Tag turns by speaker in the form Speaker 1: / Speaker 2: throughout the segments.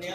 Speaker 1: Nếu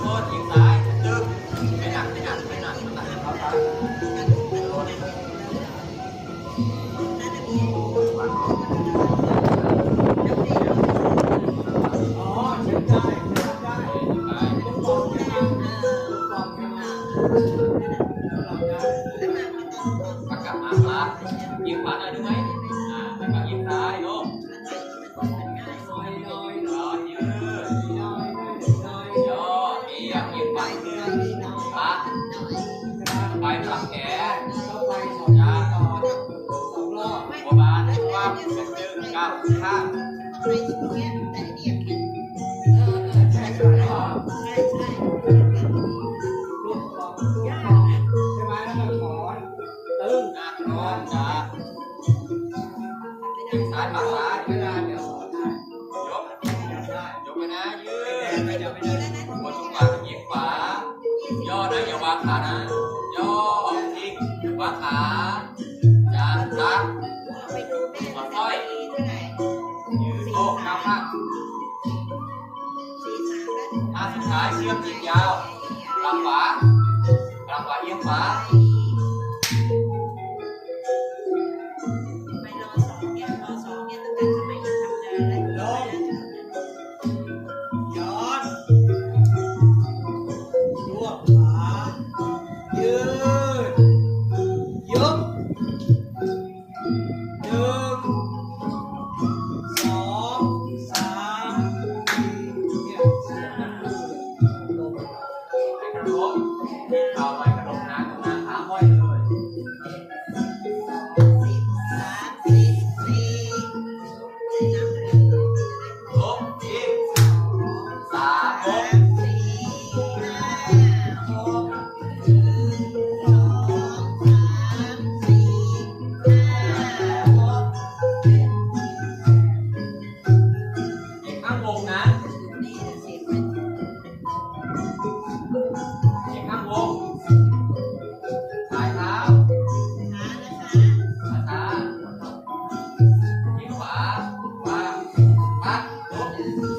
Speaker 1: โค
Speaker 2: ต
Speaker 1: ยิ
Speaker 2: งตา
Speaker 1: ย ข้า
Speaker 3: วข้า
Speaker 2: ใส่
Speaker 3: ถุงเนี้
Speaker 2: แต่
Speaker 3: เนี่
Speaker 1: ย
Speaker 3: ท่าสุดท้ายเชื่อมจิตยาวกลับขวากลับขวาเอียงขวา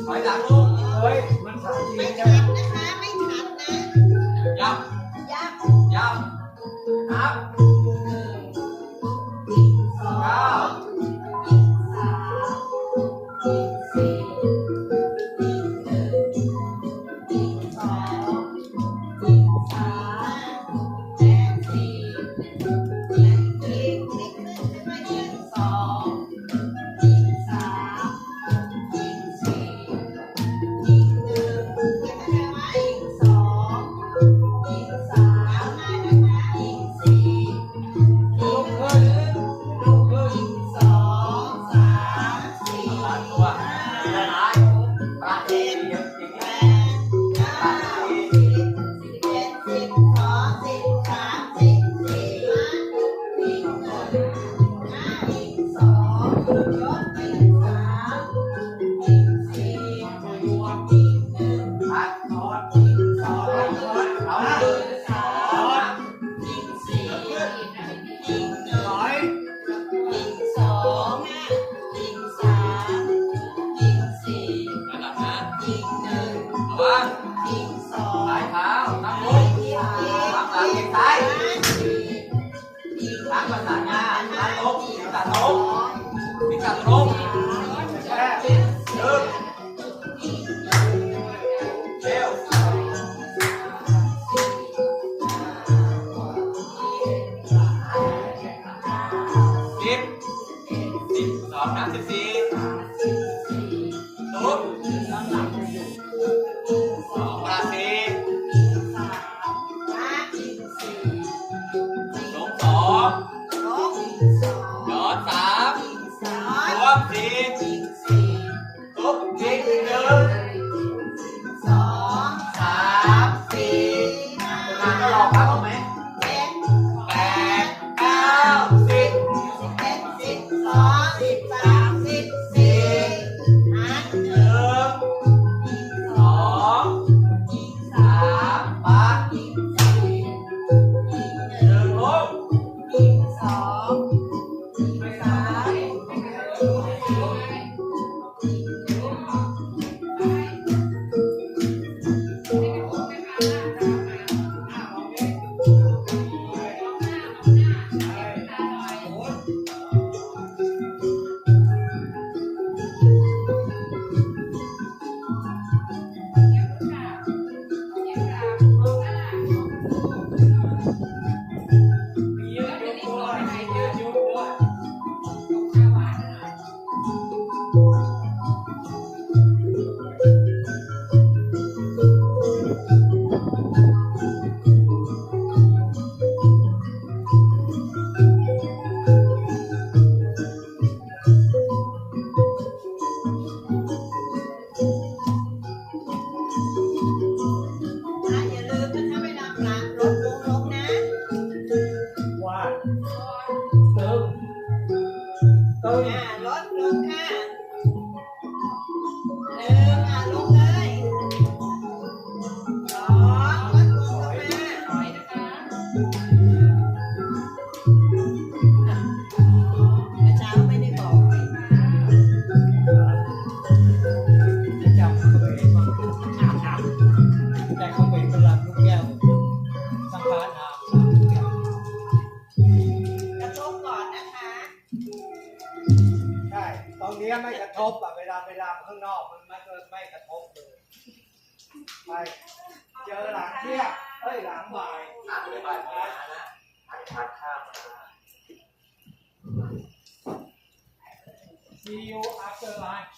Speaker 3: ไอ
Speaker 2: ย
Speaker 3: หลังลง
Speaker 1: เฮ้ย มันสา
Speaker 2: มที
Speaker 1: ใช่ไหม
Speaker 3: รง
Speaker 2: นี้ไม่ก
Speaker 3: ระ
Speaker 2: ทบอะ
Speaker 3: เวลาเว
Speaker 2: ลา
Speaker 1: ข้าง
Speaker 2: นอก
Speaker 1: มันไมันไม่กระทบเลยไปเจอหลังเที่ยงเฮ้ยหลังบ่าย
Speaker 3: หลังบ่ายมานะหลังทานข้าวมา
Speaker 1: See you after lunch